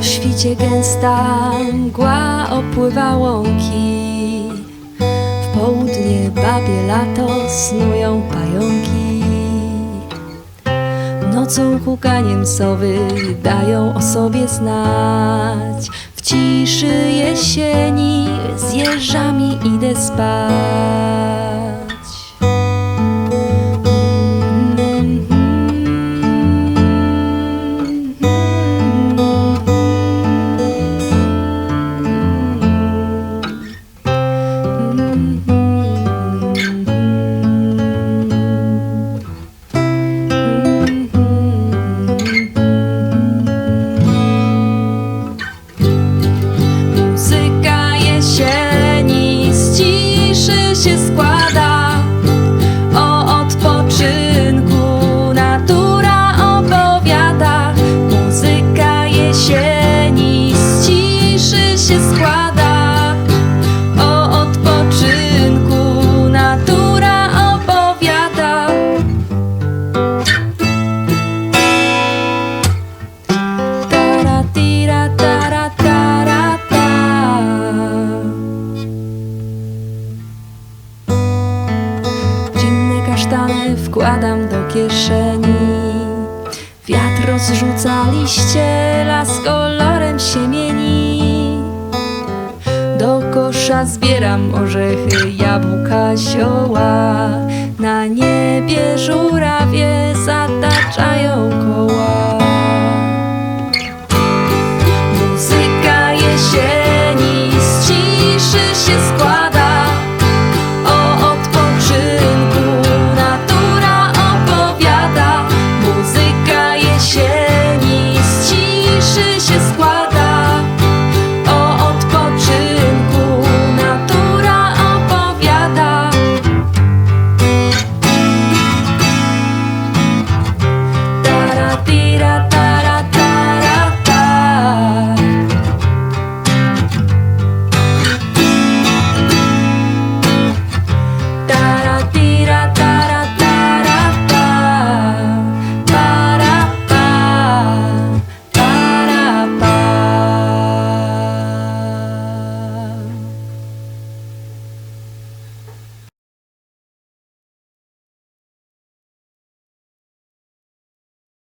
gdzie gęsta mgła opływa łąki. W południe babie lato snują pająki. Nocą hukaniem sowy dają o sobie znać. W ciszy jesieni z jeżami idę spać. Się składa. O odpoczynku natura opowiada. Muzyka jesieni z ciszy się składa. Wkładam do kieszeni. Wiatr rozrzuca liście, las kolorem się mieni. Do kosza zbieram orzechy, jabłka, zioła. Na niebie żurawie zataczają koła.